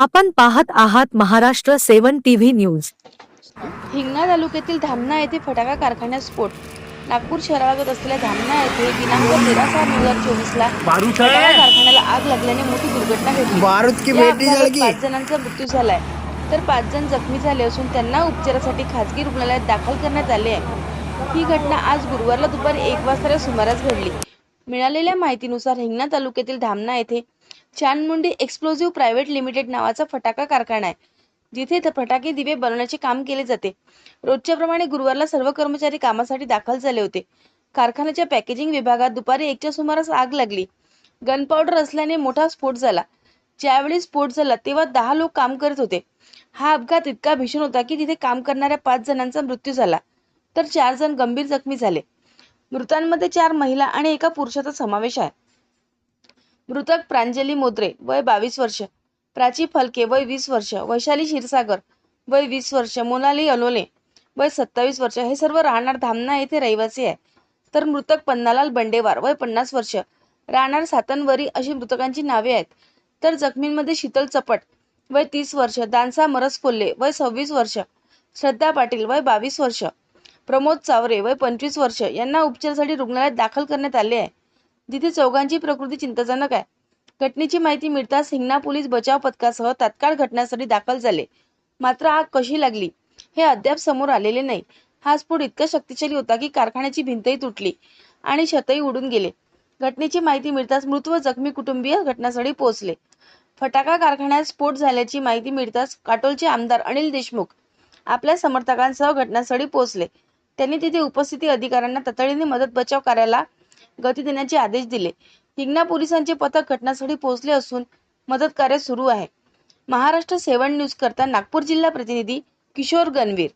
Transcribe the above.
आपण पाहत आहात Maharashtra seven TV news. Hingna तालुक्यातील धामणा येथे फटाका कारखान्यात स्फोट. नागपूर शहरालगत असलेल्या धामणा येथे दिनांक तेरा सहा दोन हजार चोवीस ला बारूद फटाका कारखान्याला आग लागल्याने मोठी दुर्घटना घडली. या अपघातात पाच जणांचा मृत्यू झालाय. तर पाच जण जखमी झाले असून त्यांना उपचारासाठी खासगी रुग्णालयात दाखल करण्यात आले आहे. ही घटना आज गुरुवारला दुपारी एक वाजताच्या सुमारास घडली. मिळालेल्या माहितीनुसार हिंगणा तालुक्यातील धामणा येथे चांदमुंडी एक्सप्लोजिव्ह प्रायव्हेट लिमिटेड नावाचा फटाका कारखाना आहे. जिथे फटाके दिवे बनवण्याचे काम केले जाते. रोजच्या प्रमाणे गुरुवारला सर्व कर्मचारी कामासाठी दाखल झाले होते. कारखान्याच्या पॅकेजिंग विभागात दुपारी एकच्या सुमारास आग लागली. गन पावडर असल्याने मोठा स्फोट झाला. ज्यावेळी स्फोट झाला तेव्हा दहा लोक काम करत होते. हा अपघात इतका भीषण होता की तिथे काम करणाऱ्या पाच जणांचा मृत्यू झाला. तर चार जण गंभीर जखमी झाले. मृतांमध्ये चार महिला आणि एका पुरुषाचा समावेश आहे. मृतक प्रांजली मोत्रे वय बावीस वर्ष. प्राची फलके वय वीस वर्ष. वैशाली क्षीरसागर वय वीस वर्ष. मोनाली अलोले वय सत्तावीस वर्ष. हे सर्व राहणार धामणा येथे रहिवासी आहे तर मृतक पन्नालाल बंडेवार वय पन्नास वर्ष. राहणार सातनवरी अशी मृतकांची नावे आहेत. तर जखमींमध्ये शीतल चपट वय तीस वर्ष. दानसा मरस कोल्हे वय सव्वीस वर्ष. श्रद्धा पाटील वय बावीस वर्ष. प्रमोद चावरे वय पंचवीस वर्ष. यांना उपचारासाठी रुग्णालयात दाखल करण्यात आले आहे. जिथे चौघांची प्रकृती चिंताजनक आहे. घटनेची माहिती मिळताच हिंगणा पोलीस बचाव पथकासह तात्काळ घटनास्थळी दाखल झाले. मात्र आग कशी लागली हे अद्याप समोर आलेले नाही. हा स्फोट इतका शक्तिशाली होता की कारखान्याची भिंतही तुटली आणि छतही उडून गेले. घटनेची माहिती मिळताच मृत व जखमी कुटुंबीय घटनास्थळी पोहोचले. फटाका कारखान्यात स्फोट झाल्याची माहिती मिळताच काटोलचे आमदार अनिल देशमुख आपल्या समर्थकांसह घटनास्थळी पोहोचले. त्यांनी तिथे उपस्थिती अधिकाऱ्यांना तातडीने मदत बचाव कार्याला गती देण्याचे आदेश दिले. हिंगणा पोलिसांचे पथक घटनास्थळी पोहोचले असून मदत कार्य सुरू आहे. महाराष्ट्र सेवन न्यूज करता नागपूर जिल्हा प्रतिनिधी किशोर गणवीर.